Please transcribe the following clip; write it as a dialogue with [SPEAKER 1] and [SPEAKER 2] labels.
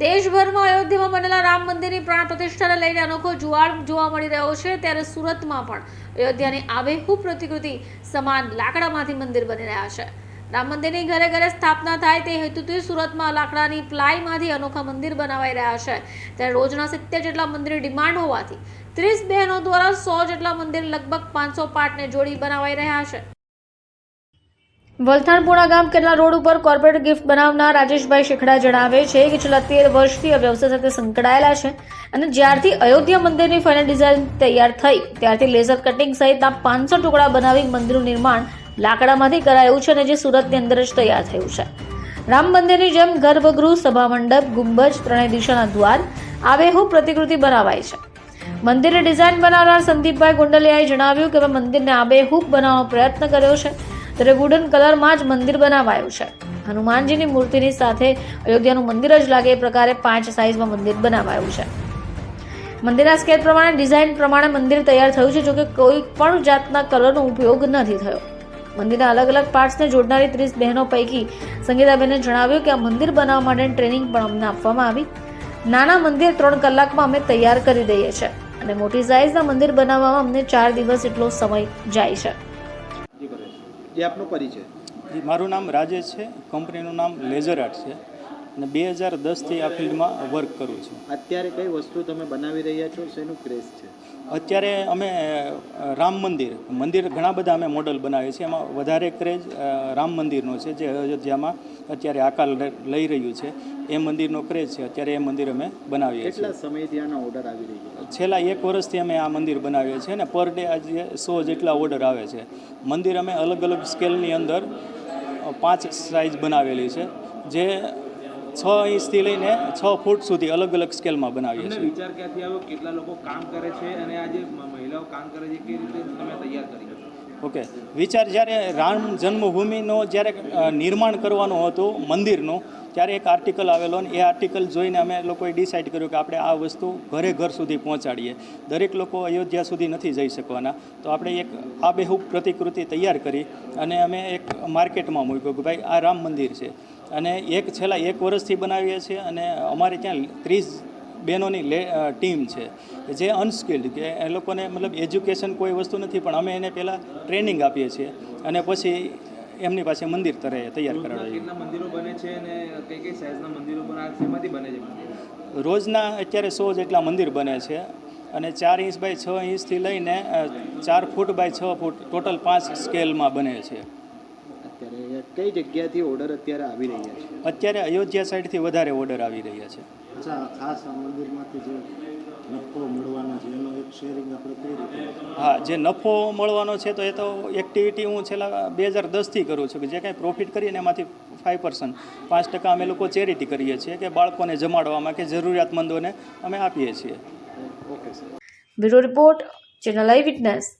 [SPEAKER 1] દેશભરમાં અયોધ્યામાં બનેલા રામ મંદિરની પ્રાણ પ્રતિષ્ઠાને લઈને અનોખો જુવાળ જોવા મળી રહ્યો છે. ત્યારે સુરતમાં પણ અયોધ્યાની આબેહૂબ પ્રતિકૃતિ સમાન લાકડામાંથી મંદિર બની રહ્યા છે. રામ મંદિરની ઘરે ઘરે સ્થાપના થાય તે હેતુથી સુરતમાં લાકડાની પ્લાયમાંથી અનોખા મંદિર બનાવાઈ રહ્યા છે. ત્યારે રોજના સિત્તેર જેટલા મંદિર ડિમાન્ડ હોવાથી ત્રીસ બહેનો દ્વારા સો જેટલા મંદિર લગભગ પાંચસો પાર્ટને જોડી બનાવાઈ રહ્યા છે. વલથાણપુણા ગામ કેટલા રોડ ઉપર કોર્પોરેટ ગિફ્ટ બનાવનાર રાજેશભાઈ શેખડા જણાવે છે કે છેલ્લા તેર વર્ષથી આ વ્યવસાય સાથે સંકળાયેલા છે અને જ્યારથી અયોધ્યા મંદિરની ફાઇનલ ડિઝાઇન તૈયાર થઈ, ત્યારથી લેઝર કટિંગ સહિતના પાંચસો ટુકડા બનાવી મંદિરનું નિર્માણ લાકડામાંથી કરાયું છે અને જે સુરતની અંદર જ તૈયાર થયું છે. રામ મંદિરની જેમ ગર્ભગૃહ સભા મંડપ ગુંબજ ત્રણેય દિશાના દ્વાર આબેહૂબ પ્રતિકૃતિ બનાવાય છે. મંદિરની ડિઝાઇન બનાવનાર સંદીપભાઈ ગુંડલિયાએ જણાવ્યું કે અમે મંદિરને આબેહૂબ બનાવવાનો પ્રયત્ન કર્યો છે. ત્યારે કલરમાં જ મંદિર બનાવાયું છે. હનુમાનજીની મૂર્તિની સાથે અયોધ્યાનું મંદિર જ લાગે એ પ્રકારે પાંચ સાઇઝમાં મંદિર બનાવાયું છે. મંદિરના સ્કેચ પ્રમાણે ડિઝાઇન પ્રમાણે મંદિર તૈયાર થયું છે, જોકે કોઈ પણ જાતના કલરનો ઉપયોગ નથી થયો. મંદિરના અલગ અલગ પાર્ટ્સને જોડનારી ત્રીસ બહેનો પૈકી સંગીતાબેને જણાવ્યું કે આ મંદિર બનાવવા માટે ટ્રેનિંગ પણ અમને આપવામાં આવી. નાના મંદિર ત્રણ કલાકમાં અમે તૈયાર કરી દઈએ છીએ અને મોટી સાઇઝના મંદિર બનાવવામાં અમને ચાર દિવસ એટલો સમય જાય છે.
[SPEAKER 2] જે આપનો પરિચય?
[SPEAKER 3] જી મારું નામ રાજેશ છે. કંપનીનું નામ લેઝર આર્ટ છે. અને બે હજાર દસથી આ ફિલ્ડમાં વર્ક કરું છું.
[SPEAKER 2] અત્યારે કઈ વસ્તુ તમે બનાવી રહ્યા છો? શેનું ક્રેઝ છે?
[SPEAKER 3] અત્યારે અમે રામ મંદિર. મંદિર ઘણા બધા અમે મોડલ બનાવીએ છીએ. એમાં વધારે ક્રેઝ રામ મંદિરનો છે જે અયોધ્યામાં અત્યારે આકાર લઈ રહ્યું છે. એ મંદિરનો ક્રેઝ છે. અત્યારે એ મંદિર અમે બનાવીએ છીએ.
[SPEAKER 2] સમયથી આના ઓર્ડર આવી રહ્યા
[SPEAKER 3] છેલ્લા એક વર્ષથી અમે આ મંદિર બનાવીએ છીએ અને પર ડે આજે સો જેટલા ઓર્ડર આવે છે. મંદિર અમે અલગ અલગ સ્કેલની અંદર પાંચ સાઇઝ બનાવેલી છે. જે છ ઇંચથી લઈને છ ફૂટ સુધી અલગ અલગ સ્કેલમાં બનાવીએ છીએ.
[SPEAKER 4] વિચાર ક્યાંથી આવ્યો? કેટલા લોકો કામ કરે છે અને આ જે મહિલાઓ કામ કરે છે કેવી રીતે તમે તૈયાર કરી
[SPEAKER 3] ઓકે. વિચાર જ્યારે રામ જન્મભૂમિનો જ્યારે નિર્માણ કરવાનું હતું મંદિરનું ત્યારે એક આર્ટિકલ આવેલો ને એ આર્ટિકલ જોઈને અમે લોકોએ ડિસાઇડ કર્યું કે આપણે આ વસ્તુ ઘરે ઘર સુધી પહોંચાડીએ. દરેક લોકો અયોધ્યા સુધી નથી જઈ શકવાના. તો આપણે એક આબેહૂબ પ્રતિકૃતિ તૈયાર કરી અને અમે એક માર્કેટમાં મૂક્યું કે ભાઈ આ રામ મંદિર છે. અને એક છેલ્લા એક વર્ષથી બનાવીએ છીએ અને અમારે ત્યાં ત્રીસ બહેનોની લે ટીમ છે. જે અનસ્કિલ્ડ કે એ લોકોને મતલબ એજ્યુકેશન કોઈ વસ્તુ નથી પણ અમે એને પહેલાં ટ્રેનિંગ આપીએ છીએ. અને પછી એમની પાસે મંદિર તરે તૈયાર
[SPEAKER 4] કેટલા મંદિરો બને છે અને કઈ કઈ સાઇઝના મંદિરો બને છે
[SPEAKER 3] રોજના અત્યારે સો જેટલા મંદિર બને છે અને ચાર ઇંચ બાય છ ઇંચથી લઈને ચાર ફૂટ બાય છ ફૂટ ટોટલ પાંચ સ્કેલમાં બને છે.
[SPEAKER 2] અત્યારે કઈ જગ્યાથી ઓર્ડર અત્યારે આવી રહ્યા છે?
[SPEAKER 3] અત્યારે અયોધ્યા સાઈડથી વધારે ઓર્ડર આવી રહ્યા છે.
[SPEAKER 5] અચ્છા ખાસ આ મંદિરમાંથી જે નફો મળવાનો છે એનો એક શેરિંગ આપણે કઈ રીતે
[SPEAKER 3] હા, જે નફો મળવાનો છે તો એ તો એક્ટિવિટી હું છેલ્લા બે હજાર દસથી કરું છું કે જે કાંઈ પ્રોફિટ કરીને એમાંથી ફાઇવ પર્સન્ટ પાંચ ટકા અમે લોકો ચેરિટી કરીએ છીએ કે બાળકોને જમાડવામાં કે જરૂરિયાતમંદોને અમે આપીએ છીએ.
[SPEAKER 2] Okay sir
[SPEAKER 1] bureau report, channel eye witness.